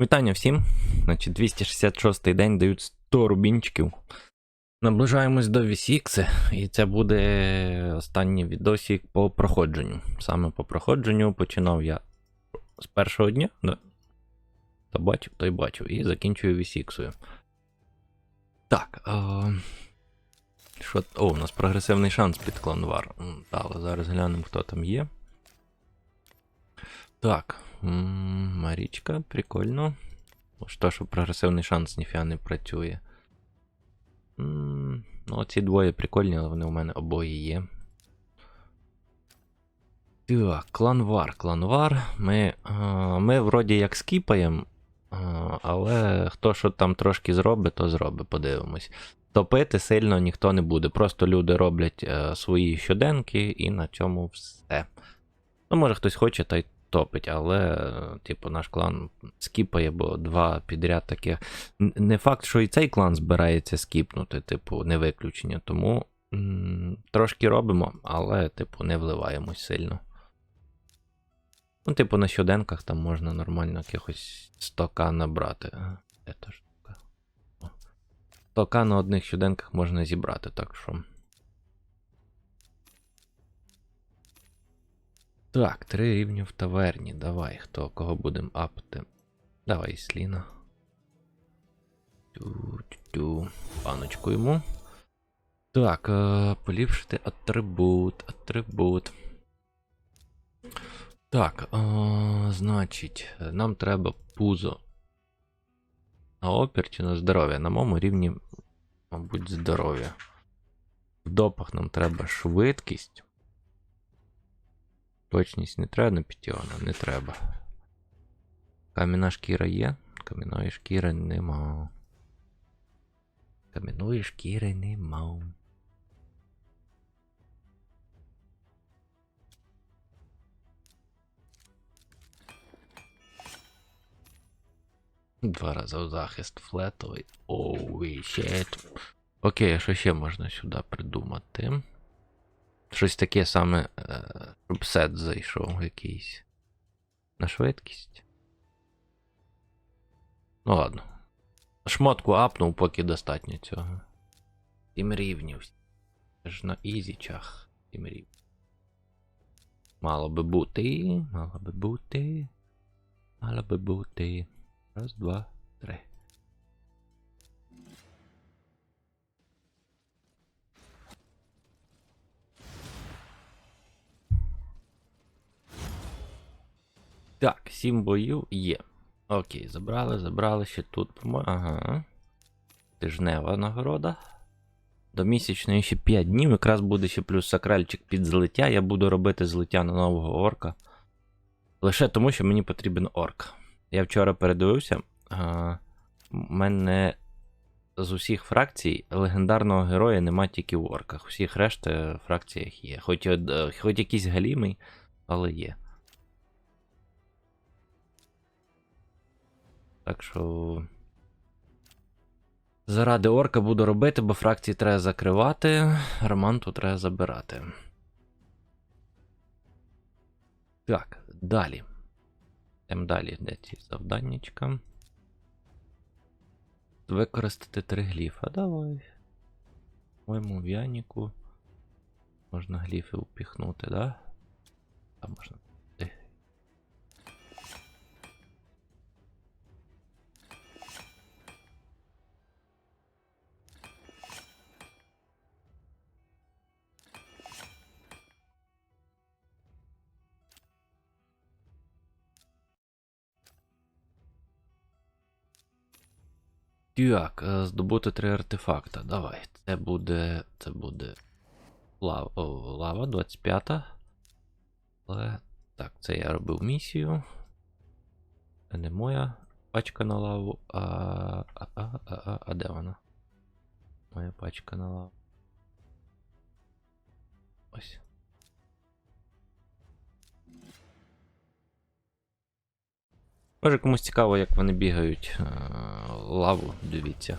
Вітання всім. Значить, 266 день дають 100 рубінчиків. Наближаємось до VSX, і це буде останній відосик по проходженню. Саме по проходженню починав я з першого дня, да? Хто бачив, той бачив. І закінчую VSX. Так. А... Що... О, у нас прогресивний шанс під кланвар. Але зараз глянемо, хто там є. Так. Марічка, прикольно. Що, що прогресивний шанс ніфіга не працює. Ну, ці двоє прикольні, але вони у мене обоє є. Так, кланвар, кланвар. Ми, а, ми вроді як скіпаємо, але хто що там трошки зробить, то зробить, подивимось. Топити сильно ніхто не буде. Просто люди роблять е, свої щоденки і на цьому все. Ну, може хтось хоче, та й топить, але, е, типу, наш клан скіпає, бо два підряд таких. Не факт, що і цей клан збирається скіпнути, типу, не виключення. Тому трошки робимо, але, типу, не вливаємось сильно. Ну, типу, на щоденках там можна нормально якихось 100к набрати. 100к на одних щоденках можна зібрати, так що. Так, три рівні в таверні. Давай, хто кого будемо апти. Давай, Сліна. Тю-тю-тю. Паночку йому. Так, е, поліпшити атрибут, атрибут. Так, е, значить, нам треба пузо. На опір чи на здоров'я? На моєму рівні, мабуть, здоров'я. В допах нам треба швидкість. Точність не треба на п'ятіона, не треба. Кам'яна шкіра є, кам'яної шкіри нема. Кам'яної шкіри нема. Два рази захист флетовий. Оуй, щет. Окей, а що ще можна сюди придумати? Щось таке саме, е, щоб сет зайшов якийсь. На швидкість. Ну ладно. Шмотку апнув, поки достатньо цього. Сім рівнів. Це ж на ізічах. Сім рівнів. Мало би бути. Мало би бути. Мало би бути. Раз, два, три. Так, сім боїв є. Окей, забрали, забрали ще тут. Ага. Тижнева нагорода. До місячної ще 5 днів. Якраз буде ще плюс сакральчик під злиття. Я буду робити злиття на нового орка. Лише тому, що мені потрібен орк. Я вчора передивився. А, У мене з усіх фракцій легендарного героя нема тільки в орках. У всіх решти фракціях є. Хоч, е, хоч якийсь галімий, але є. Так що. Заради орка буду робити, бо фракції треба закривати, романту треба забирати. Так, далі. Йдемо далі, де ці завданнячка. Використати три гліфа. Давай. Моєму в'яніку. Можна гліфи упіхнути, да? А можна. Так, е, здобути три артефакта. Давай. Це буде. Це буде. Лава, лава 25. Але. Так, це я робив місію. Це не моя пачка на лаву. А. А, а, а, а, а де вона? Моя пачка на лаву. Ось. Може комусь цікаво, як вони бігають е, лаву, дивіться.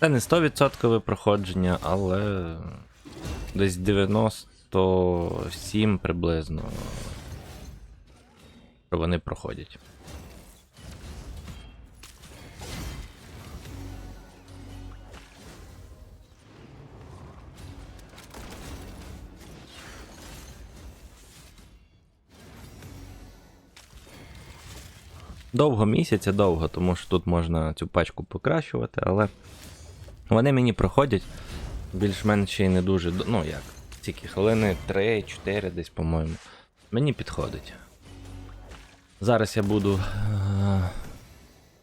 Це не 100% проходження, але десь 97 приблизно. Що вони проходять. Довго місяця, довго, тому що тут можна цю пачку покращувати, але вони мені проходять більш-менш ще й не дуже. Ну як, тільки хвилини 3-4 десь, по-моєму. Мені підходить. Зараз я буду. е,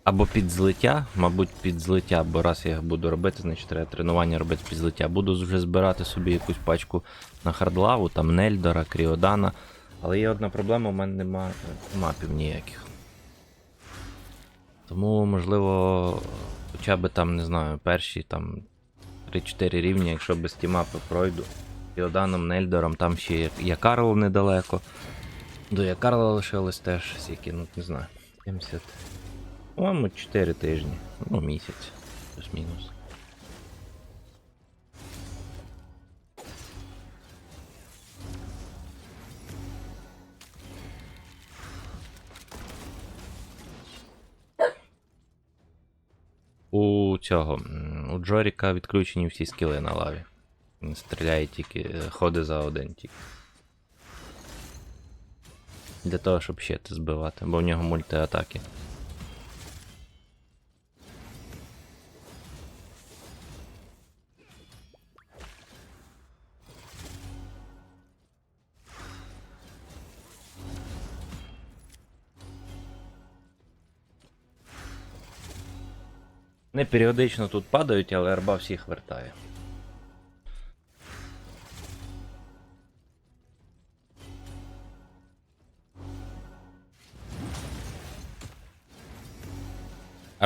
Або під злиття, мабуть, під злиття, бо раз я буду робити, значить треба тренування робити під злиття. Буду вже збирати собі якусь пачку на хардлаву, там Нельдора, Кріодана. Але є одна проблема, у мене нема мапів ніяких. Тому, можливо, хоча б там, не знаю, перші там 3-4 рівні, якщо без ті мапи пройду. Фіоданом, Нельдором, там ще є Якарло недалеко. До Якарла лишилось теж скільки, ну не знаю. 70. По-моєму, 4 тижні. Ну, місяць. Плюс-мінус. У цього. У Джоріка відключені всі скіли на лаві. Він стріляє тільки, е, ходить за один тільки. Для того, щоб щити збивати, бо в нього мультиатаки. Вони періодично тут падають, але арба всіх вертає.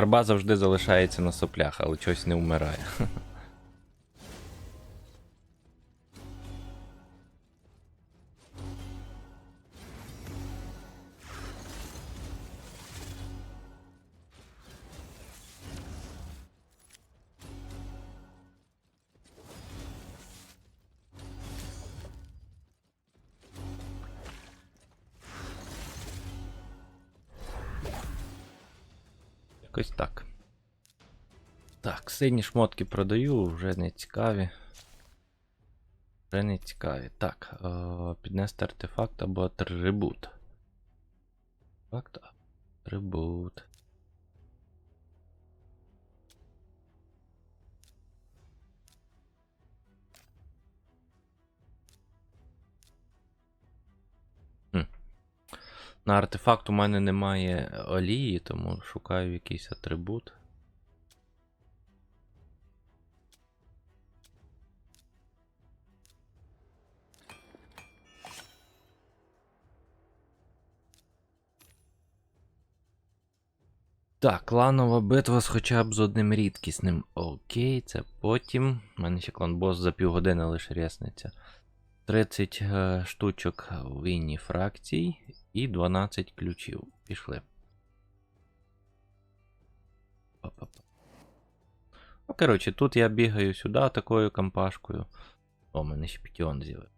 Арба завжди залишається на соплях, але щось не вмирає. Якось так. Так, сині шмотки продаю, вже не цікаві. Вже не цікаві. Так, о, піднести артефакт або атрибут. Артефакт, атрибут. На артефакт у мене немає олії, тому шукаю якийсь атрибут. Так, кланова битва з хоча б з одним рідкісним. Окей, це потім. У мене ще клан бос за півгодини лише рясниться. 30 е, штучок в війні фракцій і 12 ключів. Пішли. Ну, коротше, тут я бігаю сюди такою компашкою. О, мене ще пітіон з'явив.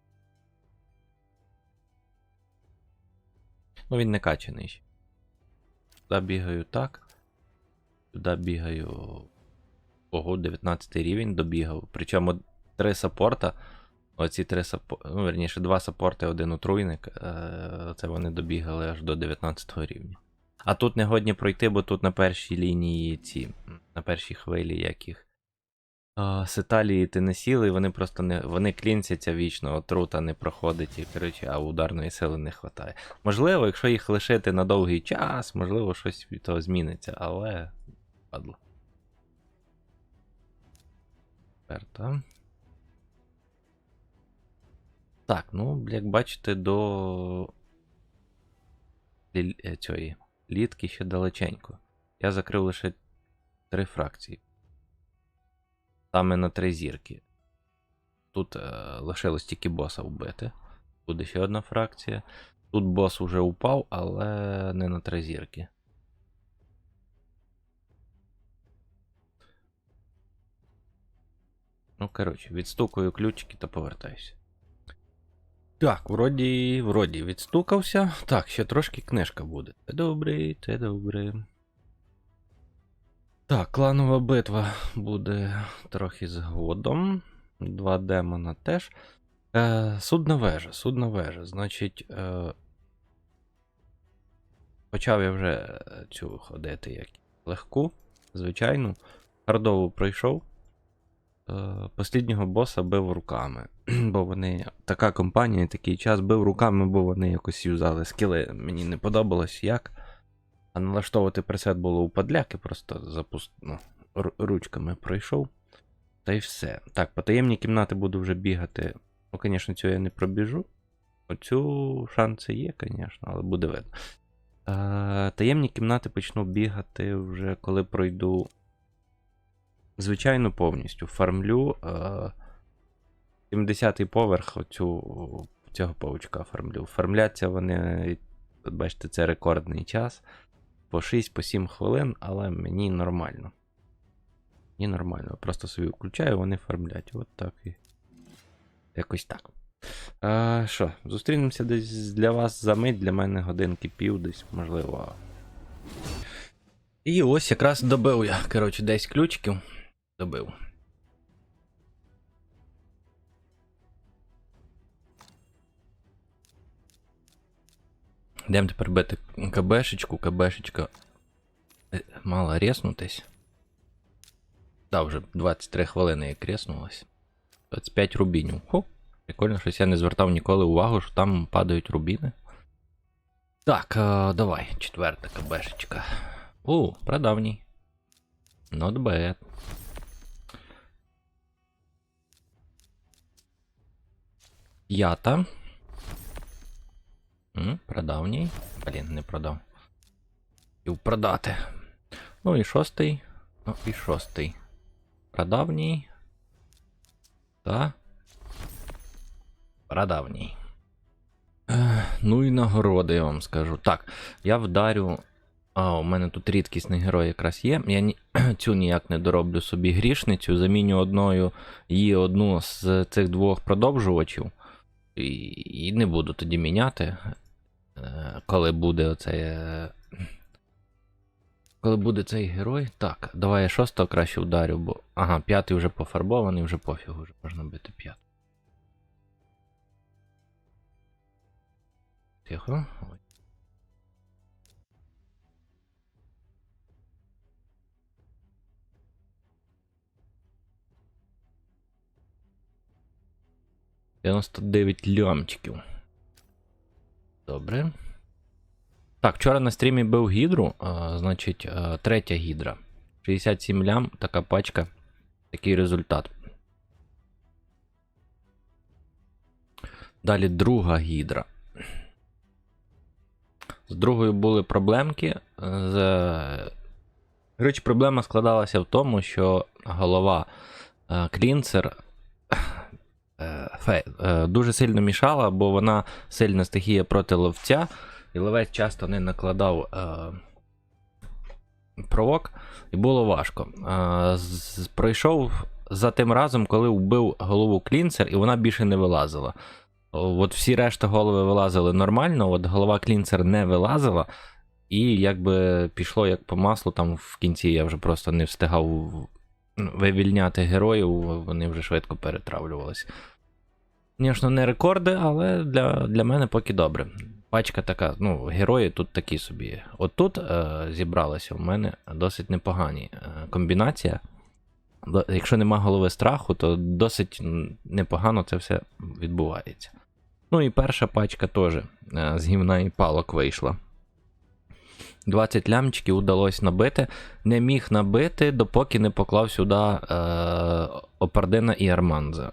Ну, він не качаний ще. Сюди бігаю так. Сюди бігаю. Ого, 19 рівень добігав. Причому три саппорта. Оці три саппорти. Ну, верніше, два саппорти, один отруйник. Е, Це вони добігали аж до 19 рівня. А тут не годні пройти, бо тут на першій лінії ці. На першій хвилі яких. А, Сеталії ти не сіли, і вони просто не. Вони клінцяться вічно, отрута не проходить, і, коротше, а ударної сили не вистачає. Можливо, якщо їх лишити на довгий час, можливо, щось від того зміниться, але. Падло. Перта. Так, ну, як бачите, до е, цієї літки ще далеченько. Я закрив лише три фракції. Саме на три зірки. Тут е, лишилось тільки боса вбити. Буде ще одна фракція. Тут бос уже упав, але не на три зірки. Ну, коротше, відстукаю ключики та повертаюся. Так, вроді, вроді відстукався. Так, ще трошки книжка буде. Це добре, це добре. Так, кланова битва буде трохи згодом. Два демона теж. Е, судна вежа, судна вежа. Значить. Е, почав я вже е, цю ходити як легку, звичайну. Хардову пройшов. Е, Посліднього боса бив руками. Бо вони. Така компанія, такий час бив руками, бо вони якось юзали скіли. Мені не подобалось як. А налаштовувати пресет було у падляки, просто запуст... ну, ручками пройшов. Та й все. Так, по таємній кімнати буду вже бігати. Ну, звісно, цю я не пробіжу. Оцю шанси є, звісно, але буде видно. Е, таємні кімнати почну бігати вже коли пройду. Звичайно, повністю. Фармлю. Е, 70-й поверх оцю, цього паучка фармлю. Фармляться вони, бачите, це рекордний час. По 6-7 хвилин, але мені нормально. Мені нормально. Просто собі включаю, вони фармлять. От так і. Якось так. А, що, зустрінемося десь для вас за мить, для мене годинки пів, десь, можливо. І ось якраз добив я, коротше, 10 ключиків. Добив. Йдемо тепер бити КБшечку, КБшечка е, мала резнутись. Да, вже 23 хвилини як реснулась. 25 рубінів. Ху, прикольно, щось я не звертав ніколи увагу, що там падають рубіни. Так, е, давай, четверта КБшечка. О, прадавній. Not bad. П'ята. М, Прадавній. Блін, не продав. Хотів продати. Ну і шостий. Ну і шостий. Прадавній. Та. Прадавній. Ех, Ну і нагороди, я вам скажу. Так, я вдарю. А, у мене тут рідкісний герой якраз є. Я ні... цю ніяк не дороблю собі грішницю, заміню одною її одну з цих двох продовжувачів. І, не буду тоді міняти. Е, Коли буде оцей. е, Коли буде цей герой. Так, давай я шостого краще вдарю, бо. Ага, п'ятий вже пофарбований, вже пофігу, вже можна бити п'ятий. Тихо. Ой. Дев'яносто дев'ять лямчиків. Добре. Так, вчора на стрімі бив гідру, а, значить, а, третя гідра. 67 лям, така пачка, такий результат. Далі друга гідра. З другою були проблемки. е, З... Коротше, проблема складалася в тому, що голова е, клінцер е, фе, е, дуже сильно мішала, бо вона сильна стихія проти ловця, і ловець часто не накладав е, провок, і було важко. Е, з- пройшов за тим разом, коли вбив голову клінцер, і вона більше не вилазила. От всі решта голови вилазили нормально, от голова клінцер не вилазила, і якби пішло як по маслу, там в кінці я вже просто не встигав ну, вивільняти героїв, вони вже швидко перетравлювалися. Звісно, не рекорди, але для, для мене поки добре. Пачка така, ну, герої тут такі собі. От тут е, зібралася в мене досить непогані е, комбінація. Якщо нема голови страху, то досить непогано це все відбувається. Ну і перша пачка теж е, з гімна і палок вийшла. 20 лямчиків удалось набити. Не міг набити, допоки не поклав сюди е, Опардина і Арманза.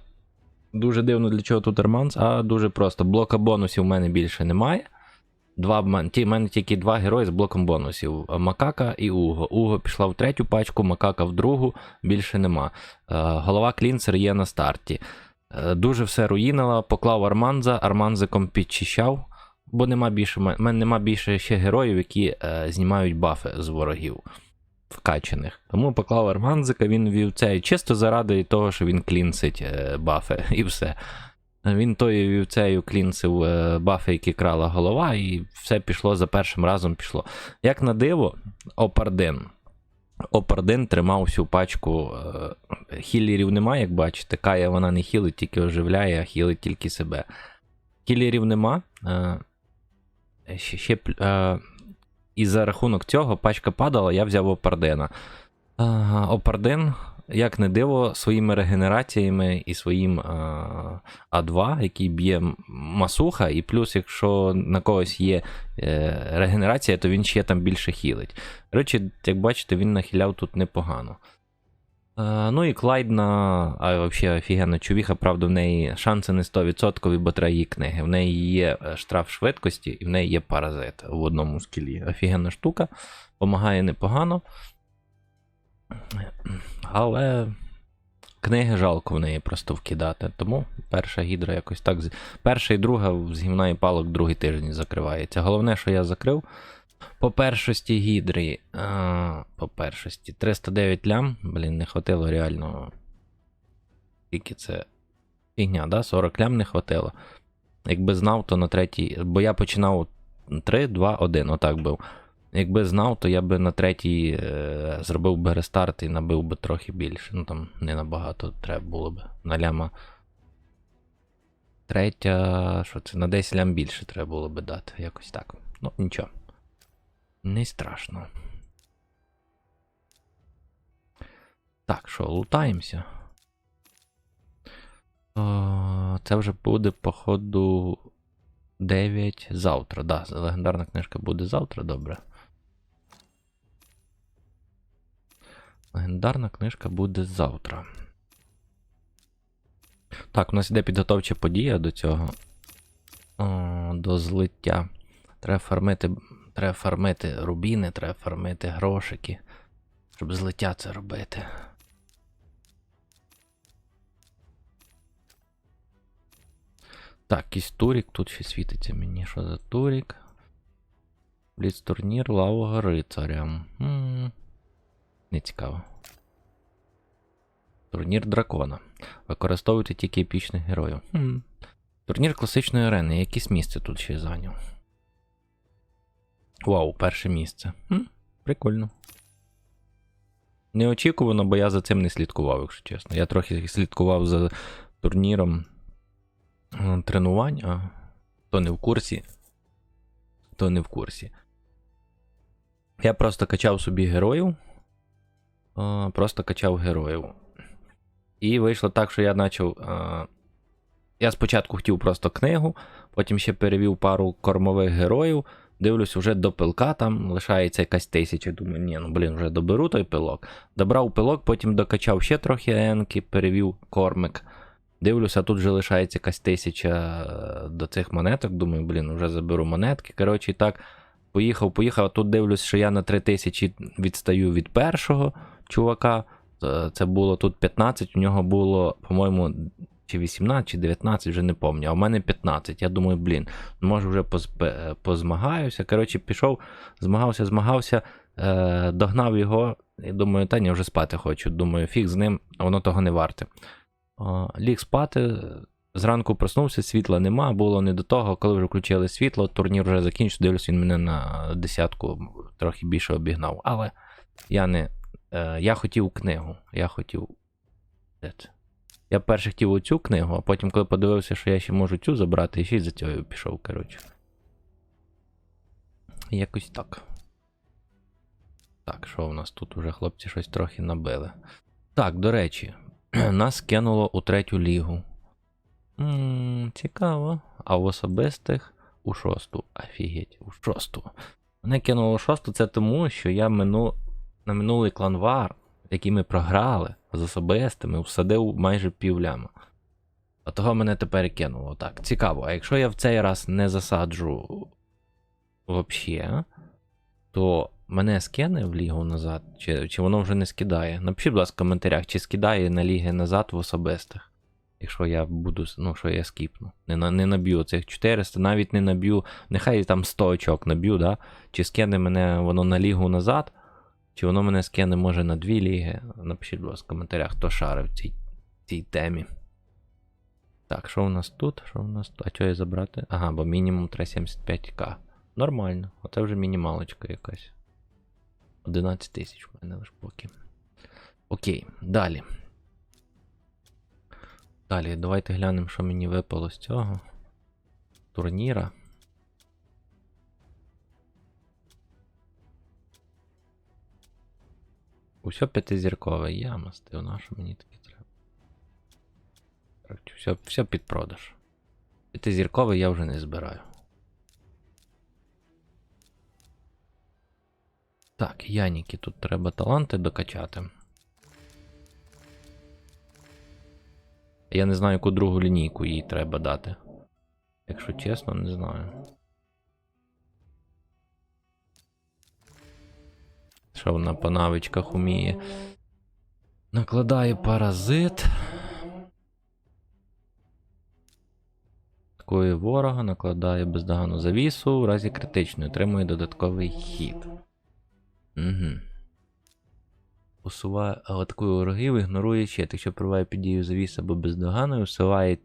Дуже дивно, для чого тут Арманз, а дуже просто. Блока бонусів в мене більше немає. Два, в мене тільки два герої з блоком бонусів: Макака і Уго. Уго пішла в третю пачку, Макака в другу, більше нема. Е, голова Клінцер є на старті. Е, дуже все руїнила, поклав Арманза, Арманзиком підчищав, бо нема більше, в мене нема більше ще героїв, які е, знімають бафи з ворогів. Вкачаних. Тому поклав Арманзика, він вів цей чисто заради того, що він клінсить е, бафи, і все. Він тою вівцею клінсив е, бафи, які крала голова, і все пішло за першим разом пішло. Як на диво, Опардин. Опардин тримав всю пачку. Е, хілерів немає, як бачите. Кая вона не хілить, тільки оживляє, а хілить тільки себе. Хілерів нема. Е, ще, ще, е, і за рахунок цього пачка падала, я взяв Опардена. А, Опарден, як не диво, своїми регенераціями і своїм е, А2, який б'є масуха, і плюс, якщо на когось є е, регенерація, то він ще там більше хілить. Речі, як бачите, він нахиляв тут непогано. Е, ну і Клайдна, а взагалі офігенна чувіха, правда, в неї шанси не 100%, бо треба її книги. В неї є е, штраф швидкості і в неї є паразит в одному скілі. Офігенна штука, помагає непогано. Але книги жалко в неї просто вкидати. Тому перша гідра якось так. Перша і друга з гімна і палок другий тиждень закривається. Головне, що я закрив. По першості гідри. По першості. 309 лям. Блін, не хватило реально. Скільки це. Фігня, да? 40 лям не хватило. Якби знав, то на третій. Бо я починав 3, 2, 1, отак був. Якби знав, то я би на третій е, зробив би рестарт і набив би трохи більше. Ну там не набагато треба було б. На ляма. Третя. Що це? На 10 лям більше треба було би дати. Якось так. Ну, нічого. Не страшно. Так, що, лутаємося. Це вже буде, походу, 9 завтра. Да, легендарна книжка буде завтра, добре. Легендарна книжка буде завтра. Так, у нас іде підготовча подія до цього. О, до злиття. Треба фармити, треба фармити рубіни, треба фармити грошики, щоб злиття це робити. Так, якийсь турік, тут ще світиться мені. Що за турік? Бліц турнір лавого рицаря. м Не цікаво. Турнір дракона. Використовуйте тільки епічних героїв. Хм. Турнір класичної арени. Якесь місце тут ще зайняв. Вау, перше місце. Хм, Прикольно. Неочікувано, бо я за цим не слідкував, якщо чесно. Я трохи слідкував за турніром е, тренувань, а то не в курсі, то не в курсі. Я просто качав собі героїв. е, Просто качав героїв. І вийшло так, що я почав. е, Я спочатку хотів просто книгу, потім ще перевів пару кормових героїв. Дивлюсь, вже до пилка там лишається якась тисяча. Думаю, ні, ну блін, вже доберу той пилок. Добрав пилок, потім докачав ще трохи енки, перевів кормик. Дивлюся, тут вже лишається якась тисяча е, до цих монеток. Думаю, блін, вже заберу монетки. Коротше, так, поїхав, поїхав. А тут дивлюсь, що я на 3000 відстаю від першого чувака. Е, Це було тут 15, у нього було, по-моєму, чи 18, чи 19, вже не пам'ятаю. А в мене 15. Я думаю, блін, може вже е, позмагаюся. Коротше, пішов, змагався, змагався, е, догнав його. І думаю, та ні, вже спати хочу. Думаю, фіг з ним, воно того не варте. О, ліг спати. Зранку проснувся, світла нема, було не до того, коли вже включили світло, турнір вже закінчився, дивлюсь, він мене на десятку трохи більше обігнав. Але я не. Е, я хотів книгу. Я хотів. Я перше хотів оцю книгу, а потім, коли подивився, що я ще можу цю забрати, і ще й за цього пішов, коротше. Якось так. Так, що у нас тут уже хлопці щось трохи набили. Так, до речі, нас кинуло у третю лігу. м цікаво. А в особистих у шосту. Офігеть, у шосту. Мене кинуло у шосту, це тому, що я мину... на минулий кланвар, який ми програли з особистими, всадив майже півляма. А того мене тепер кинуло. Так, цікаво. А якщо я в цей раз не засаджу взагалі, то мене скине в лігу назад, чи, чи воно вже не скидає. Напишіть, будь ласка, в коментарях, чи скидає на ліги назад в особистих. Якщо я буду, ну, що я скіпну. Не, на- не наб'ю цих 400, навіть не наб'ю, нехай там 100 очок наб'ю, да? чи скине мене воно на лігу назад, Чи воно мене скине може на дві ліги? Напишіть, будь ласка, в коментарях, хто шарив в цій, цій темі. Так, що у нас тут? Що у нас тут? А що я забрати? Ага, бо мінімум 375к. Нормально. Оце вже мінімалочка якась. 11 тисяч в мене лише поки. Окей, далі. Далі, давайте глянемо, що мені випало з цього. Турніра. Усьо п'ятизіркове я мастив, на що мені таке треба. Все, все під продаж. П'ятизіркове я вже не збираю. Так, Яніки, тут треба таланти докачати. Я не знаю, яку другу лінійку їй треба дати. Якщо чесно, не знаю. Що вона по навичках уміє? Накладає паразит. Такої ворога, накладає бездоганну завісу, в разі критичної, отримує додатковий хід. Угу. Усуває атакує ворогів, ігнорує щит. Якщо проває під дію завіс або бездоганною, усуває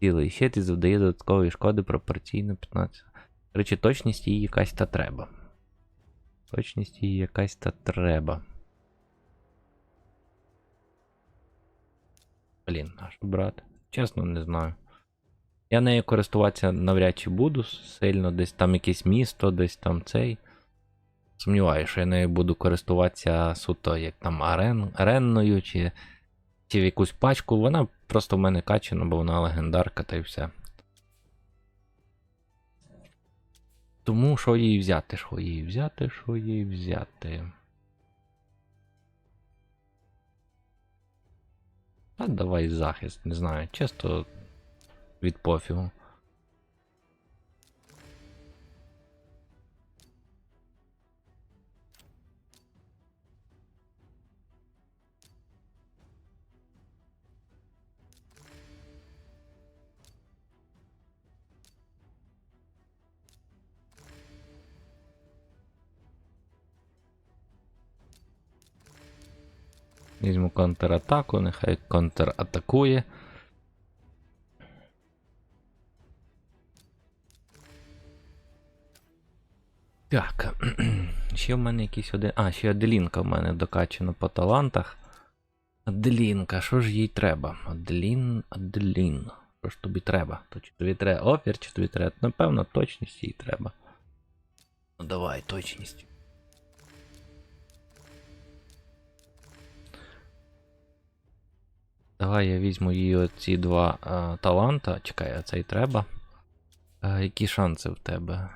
цілий щит і завдає додаткової шкоди пропорційно 15. Речі, точність їй якась та треба. Точність їй якась та треба. Блін, а що брати? Чесно, не знаю. Я нею користуватися навряд чи буду сильно, десь там якесь місто, десь там цей. Сумніваюся, що я нею буду користуватися суто як там арен, аренною чи, чи в якусь пачку. Вона просто в мене качена, бо вона легендарка та й все. Тому що її взяти, що її взяти, що її взяти. А давай захист, не знаю, чисто від пофігу. Візьму контратаку, нехай контратакує. Так. ще в мене якийсь один. А, ще Аделінка в мене докачана по талантах. Аделінка, що ж їй треба? Аделін, Аделін. Що ж тобі треба? То чи тобі треба опір, чи тобі треба? Напевно, точність їй треба. Ну давай, точність. Давай я візьму її оці два а, таланта. Чекай, а це й треба. А, які шанси в тебе?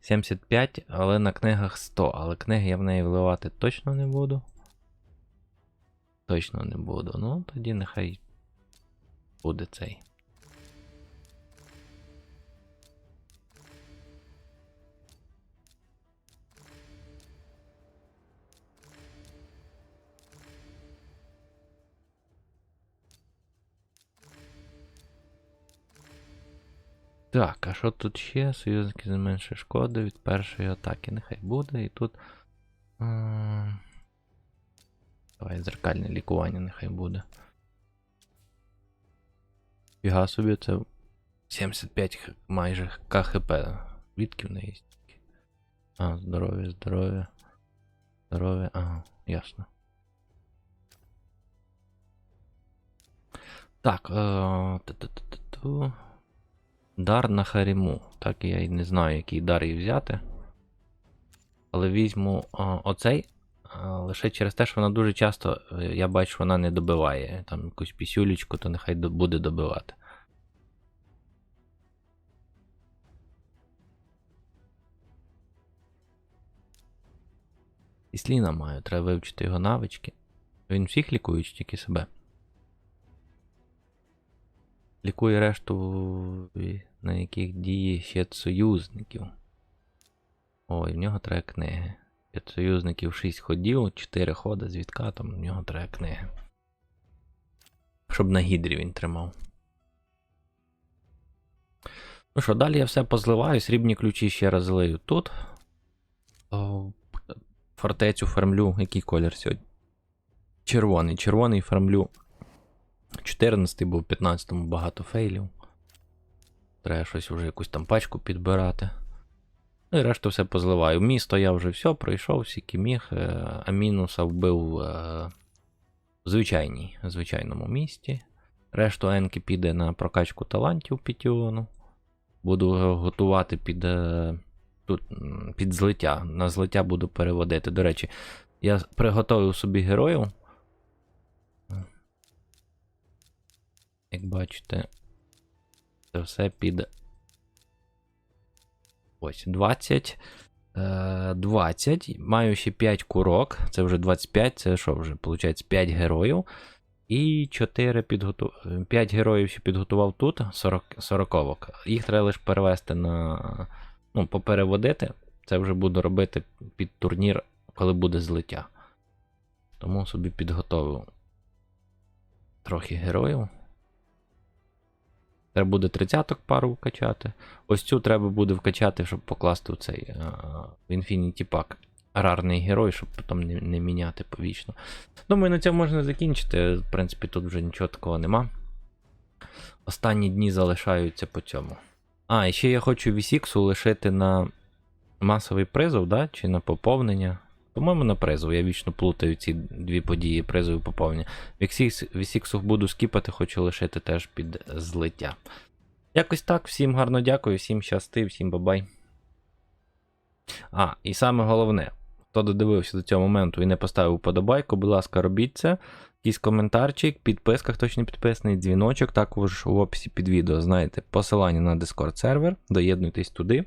75, але на книгах 100. Але книги я в неї вливати точно не буду. Точно не буду. Ну, тоді нехай буде цей. Так, а що тут ще? Союзники зменшує шкоди від першої атаки. Нехай буде. І тут. Давай зеркальне лікування нехай буде. Фіга собі, це 75 майже КХП. Відки в неї? А, здоров'я, здоров'я. Здоров'я, ага, ясно. Так, е, ту-ту-ту-ту. Дар на Харіму. Так я й не знаю, який дар їй взяти. Але візьму а, оцей. Лише через те, що вона дуже часто, е, я бачу, вона не добиває. Там якусь пісюлечку, то нехай буде добивати. І сліна маю, треба вивчити його навички. Він всіх лікує тільки себе. Лікує решту, на яких діє ще союзників. Ой, в нього треба книги. 5 союзників 6 ходів, 4 ходи з відкатом, в нього треба книги. Щоб на гідрі він тримав. Ну що, далі я все позливаю, срібні ключі ще раз злию тут. Фортецю фармлю. Який колір сьогодні? Червоний. Червоний фармлю. 14 був, 15 багато фейлів. Треба щось вже якусь там пачку підбирати. Ну і решту все позливаю. Місто я вже все пройшов, всіки міг. е, А мінуса вбив е, в звичайній, звичайному місті. Решту енки піде на прокачку талантів Пітіону. Буду готувати під, е, тут, під злиття. На злиття буду переводити. До речі, я приготував собі героїв. Як бачите, це все під. Ось 20. Е, 20. Маю ще 5 курок. Це вже 25. Це що вже? Виходить 5 героїв. І 4 підготу... 5 героїв ще підготував тут, 40 40 Їх треба лише перевести на. Ну, попереводити. Це вже буду робити під турнір, коли буде злиття. Тому собі підготовив трохи героїв. Треба буде 30 пару вкачати. Ось цю треба буде вкачати, щоб покласти в цей е, в Infinity Pack. Рарний герой, щоб потім не, не міняти повічно. Думаю, на цьому можна закінчити. В принципі, тут вже нічого такого нема. Останні дні залишаються по цьому. А, і ще я хочу VSX лишити на масовий призов, да? чи на поповнення. По-моєму, на призов. Я вічно плутаю ці дві події призов і поповнення. VSX буду скіпати, хочу лишити теж під злиття. Якось так. Всім гарно дякую, всім щасти, всім бабай. А, і саме головне, хто додивився до цього моменту і не поставив вподобайку, будь ласка, робіть це. Якийсь коментарчик, підписка, хто не підписаний, дзвіночок, також в описі під відео знаєте посилання на Discord сервер, доєднуйтесь туди.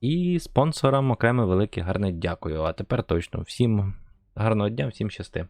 І спонсорам окреме велике гарне дякую. А тепер точно всім гарного дня, всім щасти.